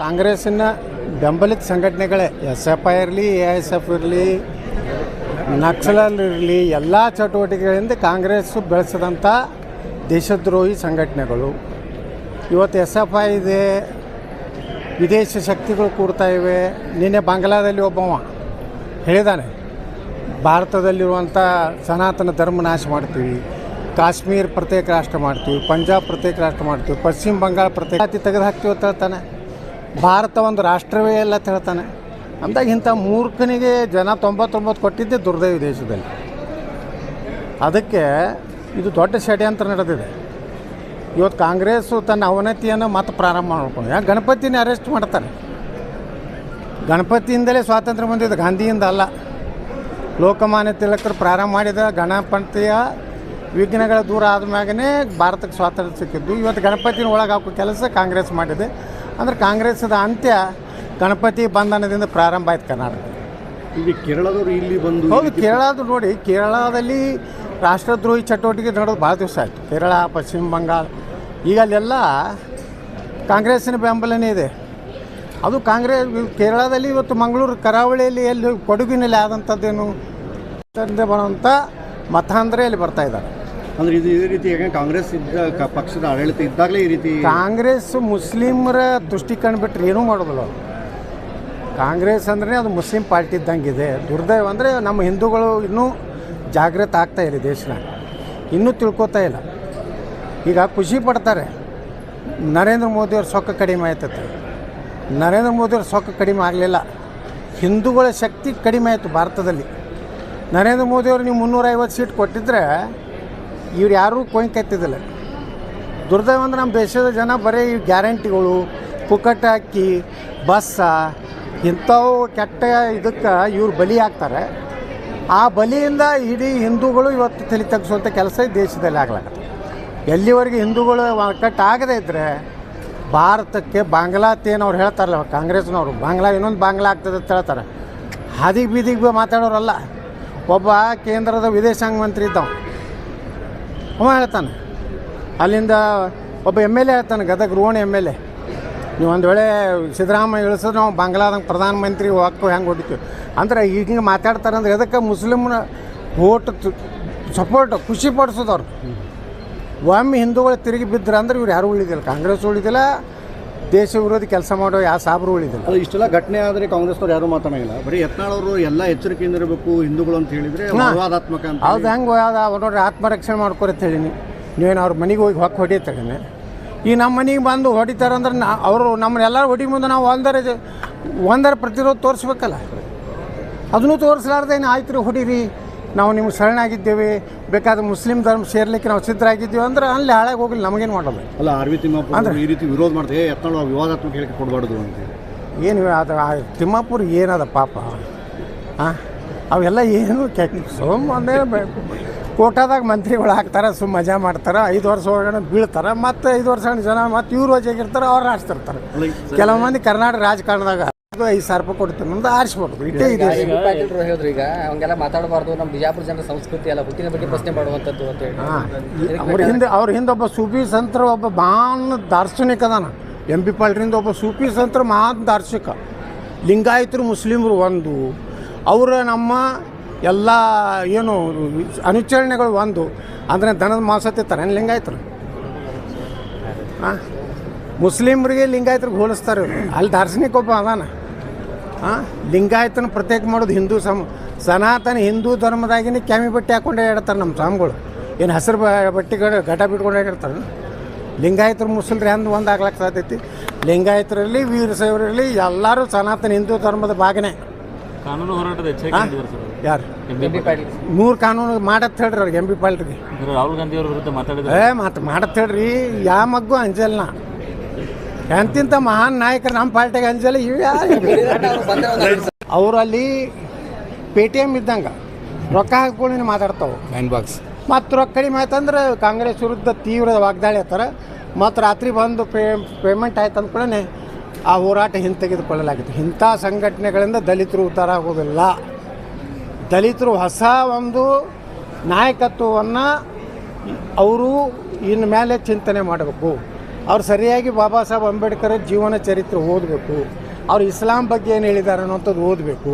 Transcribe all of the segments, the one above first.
ಕಾಂಗ್ರೆಸ್ಸಿನ ಬೆಂಬಲಿತ ಸಂಘಟನೆಗಳೇ ಎಸ್ ಎಫ್ ಐ ಇರಲಿ, ಎ ಎಸ್ ಎಫ್ ಇರಲಿ, ನಕ್ಸಲಲ್ ಎಲ್ಲ ಚಟುವಟಿಕೆಗಳಿಂದ ಕಾಂಗ್ರೆಸ್ ಬೆಳೆಸಿದಂಥ ದೇಶದ್ರೋಹಿ ಸಂಘಟನೆಗಳು. ಇವತ್ತು ಎಸ್ ಎಫ್ ಐ ಇದೆ, ವಿದೇಶಿ ಶಕ್ತಿಗಳು ಕೂಡ್ತಾ ಇವೆ, ನಿನ್ನೆ ಬಾಂಗ್ಲಾದಲ್ಲಿ ಒಬ್ಬವ ಹೇಳಿದಾನೆ ಭಾರತದಲ್ಲಿರುವಂಥ ಸನಾತನ ಧರ್ಮ ನಾಶ ಮಾಡ್ತೀವಿ, ಕಾಶ್ಮೀರ್ ಪ್ರತ್ಯೇಕ ರಾಷ್ಟ್ರ ಮಾಡ್ತೀವಿ, ಪಂಜಾಬ್ ಪ್ರತ್ಯೇಕ ರಾಷ್ಟ್ರ ಮಾಡ್ತೀವಿ, ಪಶ್ಚಿಮ ಬಂಗಾಳ ಪ್ರತ್ಯೇಕ, ಜಾತಿ ತೆಗೆದು ಹಾಕ್ತೀವಿ ಅಂತ ಹೇಳ್ತಾನೆ. ಭಾರತ ಒಂದು ರಾಷ್ಟ್ರವೇ ಇಲ್ಲ ಅಂತ ಹೇಳ್ತಾನೆ. ಅಂದಾಗ ಇಂಥ ಮೂರ್ಖನಿಗೆ ಜನ ತೊಂಬತ್ತೊಂಬತ್ತು ಕೊಟ್ಟಿದ್ದೆ ದುರ್ದೈವ ದೇಶದಲ್ಲಿ. ಅದಕ್ಕೆ ಇದು ದೊಡ್ಡ ಷಡ್ಯಂತ್ರ ನಡೆದಿದೆ. ಇವತ್ತು ಕಾಂಗ್ರೆಸ್ಸು ತನ್ನ ಅವನತಿಯನ್ನು ಮತ್ತೆ ಪ್ರಾರಂಭ ಮಾಡ್ಕೊಂಡು, ಯಾಕೆ ಗಣಪತಿನ ಅರೆಸ್ಟ್ ಮಾಡ್ತಾರೆ? ಗಣಪತಿಯಿಂದಲೇ ಸ್ವಾತಂತ್ರ್ಯ ಬಂದಿದೆ ಗಾಂಧಿಯಿಂದ ಅಲ್ಲ. ಲೋಕಮಾನ್ಯ ತಿಲಕರು ಪ್ರಾರಂಭ ಮಾಡಿದ ಗಣಪತಿಯ ವಿಘ್ನಗಳ ದೂರ ಆದ್ಮ್ಯಾಗನೇ ಭಾರತಕ್ಕೆ ಸ್ವಾತಂತ್ರ್ಯ ಸಿಕ್ಕಿದ್ದು. ಇವತ್ತು ಗಣಪತಿನ ಒಳಗೆ ಹಾಕೋ ಕೆಲಸ ಕಾಂಗ್ರೆಸ್ ಮಾಡಿದೆ. ಅಂದ್ರೆ ಕಾಂಗ್ರೆಸ್ದ ಅಂತ್ಯ ಗಣಪತಿ ಬಂಧನದಿಂದ ಪ್ರಾರಂಭ ಆಯ್ತು ಕರ್ನಾಟಕ. ಈಗ ಕೇರಳದವರು ಇಲ್ಲಿ ಬಂದು ಹೌದು ಕೇರಳದ ನೋಡಿ ಕೇರಳದಲ್ಲಿ ರಾಷ್ಟ್ರದ್ರೋಹಿ ಚಟುವಟಿಕೆ ನಡೆದು ಭಾಳ ದಿವಸ ಆಯಿತು. ಕೇರಳ ಪಶ್ಚಿಮ ಬಂಗಾಳ ಈಗ ಅಲ್ಲೆಲ್ಲ ಕಾಂಗ್ರೆಸ್ಸಿನ ಬೆಂಬಲನೇ ಇದೆ. ಅದು ಕಾಂಗ್ರೆಸ್ ಕೇರಳದಲ್ಲಿ ಇವತ್ತು ಮಂಗಳೂರು ಕರಾವಳಿಯಲ್ಲಿ ಎಲ್ಲಿ ಕೊಡಗಿನಲ್ಲಿ ಆದಂಥದ್ದೇನು ತಂದೆ ಬರುವಂಥ ಮತಾಂಧ್ರೆಯಲ್ಲಿ ಬರ್ತಾ ಇದ್ದಾರೆ. ಅಂದ್ರೆ ಇದು ಇದೇ ರೀತಿ ಕಾಂಗ್ರೆಸ್ ಇದ್ದ ಪಕ್ಷದ ಆಡಳಿತ ಇದ್ದಾಗಲೇ ಈ ರೀತಿ ಕಾಂಗ್ರೆಸ್ ಮುಸ್ಲಿಮರ ದೃಷ್ಟಿಕೋನ ಬಿಟ್ಟರೆ ಏನೂ ಮಾಡೋದಿಲ್ಲ ಕಾಂಗ್ರೆಸ್ ಅಂದ್ರೆ ಅದು ಮುಸ್ಲಿಂ ಪಾರ್ಟಿ ಇದ್ದಂಗೆ ಇದೆ ದುರ್ದೈವ ಅಂದರೆ ನಮ್ಮ ಹಿಂದೂಗಳು ಇನ್ನೂ ಜಾಗೃತ ಆಗ್ತಾ ಇಲ್ಲ ದೇಶನಾಗ ಇನ್ನೂ ತಿಳ್ಕೊತಾ ಇಲ್ಲ. ಈಗ ಖುಷಿ ಪಡ್ತಾರೆ. ನರೇಂದ್ರ ಮೋದಿಯವ್ರ ಸೊಕ್ಕ ಕಡಿಮೆ ಆಯ್ತತೆ. ನರೇಂದ್ರ ಮೋದಿಯವ್ರ ಸೊಕ್ಕ ಕಡಿಮೆ ಆಗಲಿಲ್ಲ. ಹಿಂದೂಗಳ ಶಕ್ತಿ ಕಡಿಮೆ ಆಯಿತು ಭಾರತದಲ್ಲಿ. ನರೇಂದ್ರ ಮೋದಿಯವರು ನೀವು ಮುನ್ನೂರೈವತ್ತು ಸೀಟ್ ಕೊಟ್ಟಿದ್ರೆ ಇವ್ರು ಯಾರೂ ಕೊಯ್ಕೆ ಎತ್ತಿದ್ದಿಲ್ಲ ದುರ್ದೈವ ಅಂದ್ರೆ ನಮ್ಮ ದೇಶದ ಜನ ಬರೀ ಈ ಗ್ಯಾರಂಟಿಗಳು, ಪುಕ್ಕಟ ಅಕ್ಕಿ ಬಸ್ಸ ಇಂಥವು ಕೆಟ್ಟ ಇದಕ್ಕೆ ಇವ್ರು ಬಲಿ ಆಗ್ತಾರೆ ಆ ಬಲಿಯಿಂದ ಇಡೀ ಹಿಂದೂಗಳು ಇವತ್ತು ತಲೆ ತಗ್ಸುವಂಥ ಕೆಲಸ ಈ ದೇಶದಲ್ಲಿ ಆಗ್ಲಾಗತ್ತೆ. ಎಲ್ಲಿವರೆಗೆ ಹಿಂದೂಗಳು ಆಗದೇ ಇದ್ದರೆ ಭಾರತಕ್ಕೆ ಬಾಂಗ್ಲಾತೇನು ಅವ್ರು ಹೇಳ್ತಾರಲ್ಲ, ಕಾಂಗ್ರೆಸ್ನವರು, ಬಾಂಗ್ಲಾ ಇನ್ನೊಂದು ಬಾಂಗ್ಲಾ ಆಗ್ತದೆ ಅಂತ ಹೇಳ್ತಾರೆ. ಹಾದಿಗೆ ಬೀದಿಗೆ ಮಾತಾಡೋರಲ್ಲ. ಒಬ್ಬ ಕೇಂದ್ರದ ವಿದೇಶಾಂಗ ಮಂತ್ರಿ ಇದ್ದವ ಅವ ಹೇಳ್ತಾನೆ. ಅಲ್ಲಿಂದ ಒಬ್ಬ ಎಂ ಎಲ್ ಎ ಹೇಳ್ತಾನೆ, ಗದಗ ರೋಣಿ ಎಂ ಎಲ್ ಎ. ನೀವು ಒಂದು ವೇಳೆ ಸಿದ್ದರಾಮಯ್ಯ ಇಳಿಸಿದ್ರೆ ನಾವು ಬಾಂಗ್ಲಾದಾಗ ಪ್ರಧಾನಮಂತ್ರಿ ಹಕ್ಕು ಹೆಂಗೆ ಹೊಡಿತೀವಿ? ಅಂದ್ರೆ ಈಗ ಹಿಂಗೆ ಮಾತಾಡ್ತಾರೆ ಅಂದ್ರೆ ಎದಕ್ಕೆ ಮುಸ್ಲಿಮ್ನ ಓಟ್ ಸಪೋರ್ಟ್ ಖುಷಿ ಪಡಿಸೋದವ್ರು? ಒಮ್ಮೆ ಹಿಂದೂಗಳು ತಿರುಗಿ ಬಿದ್ದರೆ ಅಂದ್ರೆ ಇವ್ರು ಯಾರೂ ಉಳಿದಿಲ್ಲ. ಕಾಂಗ್ರೆಸ್ ಉಳಿದಿಲ್ಲ ದೇಶ ವಿರೋಧಿ ಕೆಲಸ ಮಾಡೋ ಯಾವ ಸಾಬ್ರು ಉಳಿದಿಲ್ಲ. ಅದು ಇಷ್ಟೆಲ್ಲ ಘಟನೆ ಆದರೆ ಕಾಂಗ್ರೆಸ್ನವ್ರು ಯಾರು ಮಾತಾಡಂಗಿಲ್ಲ ಬರೀ ಯತ್ನಾಳವರು ಎಲ್ಲ ಎಚ್ಚರಿಕೆಯಿಂದ ಇರಬೇಕು ಹಿಂದೂಗಳು ಅಂತ ಹೇಳಿದ್ರೆ. ವಿವಾದಾತ್ಮಕ ಅಂತ ಹೌದು ಹೆಂಗೆ ಅವ್ರು ನೋಡ್ರಿ ಆತ್ಮರಕ್ಷಣೆ ಮಾಡ್ಕೊರಿ ಅಂತ ಹೇಳೀನಿ. ನೀವೇನು ಅವ್ರ ಮನೆಗೆ ಹೋಗಿ ಹೊಕ್ಕ ಹೊಡಿತಾನೆ ಈ ನಮ್ಮ ಮನೆಗೆ ಬಂದು ಹೊಡಿತಾರಂದ್ರೆ ನಾ ಅವರು ನಮ್ಮನ್ನೆಲ್ಲರೂ ಹೊಡಿ ಮುಂದೆ ನಾವು ಒಂದರ ಒಂದರ ಪ್ರತಿರೋಧ ತೋರಿಸ್ಬೇಕಲ್ಲ. ಅದನ್ನೂ ತೋರಿಸ್ಲಾರ್ದೆ ಏನು ಆಯ್ತು ರೀ ಹೊಡೀರಿ. ನಾವು ನಿಮ್ಗೆ ಶರಣಾಗಿದ್ದೇವೆ. ಬೇಕಾದ್ರೆ ಮುಸ್ಲಿಂ ಧರ್ಮ ಸೇರ್ಲಿಕ್ಕೆ ನಾವು ಸಿದ್ಧರಾಗಿದ್ದೀವಿ ಅಂದ್ರೆ ಅಲ್ಲಿ ಹಾಳಾಗಿ ಹೋಗಲಿ ನಮಗೇನು ಮಾಡೋದು? ಅಲ್ಲ ಆರ್ ವಿ ಈ ರೀತಿ ವಿರೋಧ ಮಾಡ್ತಾರೆ ಏ ಯತ್ನಾಳ್ ವಿವಾದಾತ್ಮಕ ಹೇಳಿಕೆ ಕೊಡಬಾರ್ದು ಅಂತ ಏನು ಅದು ತಿಮ್ಮಾಪುರ ಏನದ ಪಾಪ? ಹಾಂ ಅವೆಲ್ಲ ಏನು ಕೆಟ್ಟ ಸುಮ್ಮ ಒಂದೇ ಕೋಟಾದಾಗ ಮಂತ್ರಿಗಳು ಹಾಕ್ತಾರೆ ಸುಮ್ಮ ಮಜಾ ಮಾಡ್ತಾರೆ ಐದು ವರ್ಷ ಒಳಗಡೆ ಬೀಳ್ತಾರೆ ಮತ್ತು ಐದು ವರ್ಷ ಜನ ಮತ್ತು ಇವ್ರು ವಜಾಗಿರ್ತಾರೆ ಅವ್ರು ಆಡ್ತಿರ್ತಾರೆ ಕೆಲವು ಮಂದಿ ಕರ್ನಾಟಕ ರಾಜಕಾರಣದಾಗ ಐದು ಸಾವಿರ ರೂಪಾಯಿ ಕೊಡ್ತೀನಿ ಮುಂದೆ ಆರಿಸ್ಬೇಕು ಇಟ್ಟೇ ಇದೆ. ಪಾಟೀಲ್ ಹೇಳಿದ್ರು ಈಗ ಅವಂಗೆಲ್ಲ ಮಾತಾಡಬಾರ್ದು ನಮ್ಮ ಬಿಜಾಪುರ ಜನರ ಸಂಸ್ಕೃತಿ ಎಲ್ಲ ಹುಟ್ಟಿನ ಬಗ್ಗೆ ಪ್ರಶ್ನೆ ಮಾಡುವಂಥದ್ದು ಅಂತ ಹೇಳಿ. ಅವ್ರ ಹಿಂದೆ ಅವ್ರ ಹಿಂದೆ ಒಬ್ಬ ಸೂಫಿ ಸಂತ್ರ ಒಬ್ಬ ಮಹಾನ್ ದಾರ್ಶನಿಕ ಅದಾನ. ಎಂ ಪಿ ಪಾಲ್ಟ್ರಿಂದ ಒಬ್ಬ ಸೂಫಿ ಸಂತ್ರ ಮಹಾನ್ ದಾರ್ಶನಿಕ. ಲಿಂಗಾಯತರು ಮುಸ್ಲಿಮರು ಒಂದು ಅವರ ನಮ್ಮ ಎಲ್ಲ ಏನು ಅನುಚರಣೆಗಳು ಒಂದು. ಅಂದರೆ ದನದ ಮಾಂಸ ತಿಂತಾರೆ ಏನು ಲಿಂಗಾಯತರು? ಹಾಂ ಮುಸ್ಲಿಮ್ರಿಗೆ ಲಿಂಗಾಯತರಿಗೆ ಹೋಲಿಸ್ತಾರೆ ಅಲ್ಲಿ ದಾರ್ಶನಿಕ ಒಬ್ಬ ಅದಾನ. ಲಿಂಗಾಯತನ ಪ್ರತ್ಯೇಕ ಮಾಡೋದು ಹಿಂದೂ ಸಮ ಸನಾತನ ಹಿಂದೂ ಧರ್ಮದಾಗಿನೇ ಕ್ಯಾಮಿ ಬಟ್ಟೆ ಹಾಕೊಂಡು ಹೇಳ್ತಾರೆ ನಮ್ಮ ಸ್ವಾಮಿಗಳು. ಏನು ಹಸಿರು ಬಟ್ಟೆ ಬಟ್ಟೆಗಳು ಘಟ ಬಿಟ್ಕೊಂಡು ಹೇಳ್ತಾರೆ ಲಿಂಗಾಯತರು ಮುಸಲ್ರಿ ಅಂದು ಒಂದು ಆಗ್ಲಕ್ಕೆ ಸಾಧ್ಯತೆ ಲಿಂಗಾಯತರಲ್ಲಿ ವೀರಶೈವರಲ್ಲಿ ಎಲ್ಲರೂ ಸನಾತನ ಹಿಂದೂ ಧರ್ಮದ ಭಾಗನೇ. ಕಾನೂನು ಹೋರಾಟದ ಯಾರು? ಮೂರು ಕಾನೂನು ಮಾಡತ್ ಹೇಳ್ರಿ ಅವ್ರಿಗೆ ಎಂ ಬಿ ಪಾಲ್ರಿಗೆ ರಾಹುಲ್ ಗಾಂಧಿ ಅವ್ರ ವಿರುದ್ಧ ಮಾತಾಡಿದ್ರೆ ಏ ಮಾತು ಮಾಡತ್ ಹೇಳ್ರಿ ಯಾವ ಮಗ್ಗು ಅಂಜಲ್ನ. ಎಂತಿಂಥ ಮಹಾನ್ ನಾಯಕರು ನಮ್ಮ ಪಾರ್ಟಿಗೆ ಅಂಜಲ್ಲ ಅವರಲ್ಲಿ ಪೇ ಟಿ ಎಂ ಇದ್ದಂಗೆ ರೊಕ್ಕ ಹಾಕ್ಬೋಣ ಮಾತಾಡ್ತಾವೆ. ಬಾಕ್ಸ್ ಮತ್ತು ರೊಕ್ಕ ಕಡಿಮೆ ಆಯ್ತಂದ್ರೆ ಕಾಂಗ್ರೆಸ್ ವಿರುದ್ಧ ತೀವ್ರ ವಾಗ್ದಾಳಿ ಆಯ್ತಾರೆ ಮತ್ತು ರಾತ್ರಿ ಬಂದು ಪೇ ಪೇಮೆಂಟ್ ಆಯ್ತು ಅಂದ್ಕೊಳ್ಳೆ ಆ ಹೋರಾಟ ಹಿಂತೆಗೆದುಕೊಳ್ಳಲಾಗಿತ್ತು. ಇಂಥ ಸಂಘಟನೆಗಳಿಂದ ದಲಿತರು ಉದ್ಧಾರ ಆಗೋದಿಲ್ಲ. ದಲಿತರು ಹೊಸ ಒಂದು ನಾಯಕತ್ವವನ್ನು ಅವರು ಇನ್ನು ಮೇಲೆ ಚಿಂತನೆ ಮಾಡಬೇಕು. ಅವ್ರು ಸರಿಯಾಗಿ ಬಾಬಾ ಸಾಹೇಬ್ ಅಂಬೇಡ್ಕರ್ ಜೀವನ ಚರಿತ್ರೆ ಓದಬೇಕು. ಅವ್ರು ಇಸ್ಲಾಂ ಬಗ್ಗೆ ಏನು ಹೇಳಿದ್ದಾರೆ ಅನ್ನೋಂಥದ್ದು ಓದಬೇಕು.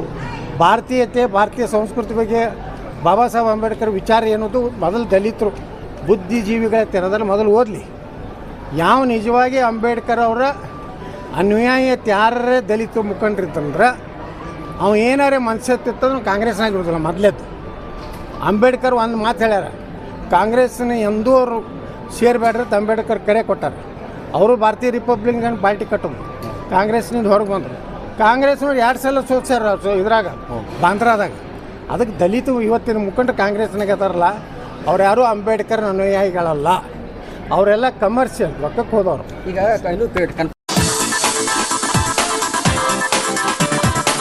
ಭಾರತೀಯತೆ, ಭಾರತೀಯ ಸಂಸ್ಕೃತಿ ಬಗ್ಗೆ ಬಾಬಾ ಸಾಹೇಬ್ ಅಂಬೇಡ್ಕರ್ ವಿಚಾರ ಏನೋದು ಮೊದಲು ದಲಿತರು, ಬುದ್ಧಿಜೀವಿಗಳ ತೆರದಲ್ಲಿ ಮೊದಲು ಓದಲಿ. ಯಾವ ನಿಜವಾಗಿ ಅಂಬೇಡ್ಕರ್ ಅವರ ಅನ್ಯಾಯ ಯಾರೇ ದಲಿತ ಮುಖಂಡರಿತ್ತಂದ್ರೆ ಅವ ಏನಾರೇ ಮನಸ್ಸೆತ್ತಿತ್ತಂದ್ರೆ ಕಾಂಗ್ರೆಸ್ನಾಗ ಇರೋದಿಲ್ಲ ಮೊದಲೇದು ಅಂಬೇಡ್ಕರ್ ಒಂದು ಮಾತು ಹೇಳ್ಯಾರ, ಕಾಂಗ್ರೆಸ್ನ ಎಂದೂ ಅವರು ಸೇರ್ಬೇಡ್ರಿ ಅಂಬೇಡ್ಕರ್ ಕರೆ ಕೊಟ್ಟಾರ. ಅವರು ಭಾರತೀಯ ರಿಪಬ್ಲಿಕನ್ ಪಾರ್ಟಿ ಕಟ್ಟು ಕಾಂಗ್ರೆಸ್ನಿಂದ ಹೊರಗೆ ಬಂದರು. ಕಾಂಗ್ರೆಸ್ನವ್ರು ಎರಡು ಸಲ ಸೋಚಾರ ಸೊ ಇದ್ರಾಗ ಬಾಂದ್ರಾದಾಗ ಅದಕ್ಕೆ ದಲಿತ ಇವತ್ತಿನ ಮುಖಂಡ ಕಾಂಗ್ರೆಸ್ನಾಗ ಅದಾರಲ್ಲ, ಅವ್ರು ಯಾರೂ ಅಂಬೇಡ್ಕರ್ ಅನುಯಾಯಿಗಳಲ್ಲ. ಅವರೆಲ್ಲ ಕಮರ್ಷಿಯಲ್ ರೊಕ್ಕಕ್ಕೆ ಹೋದವರು. ಈಗ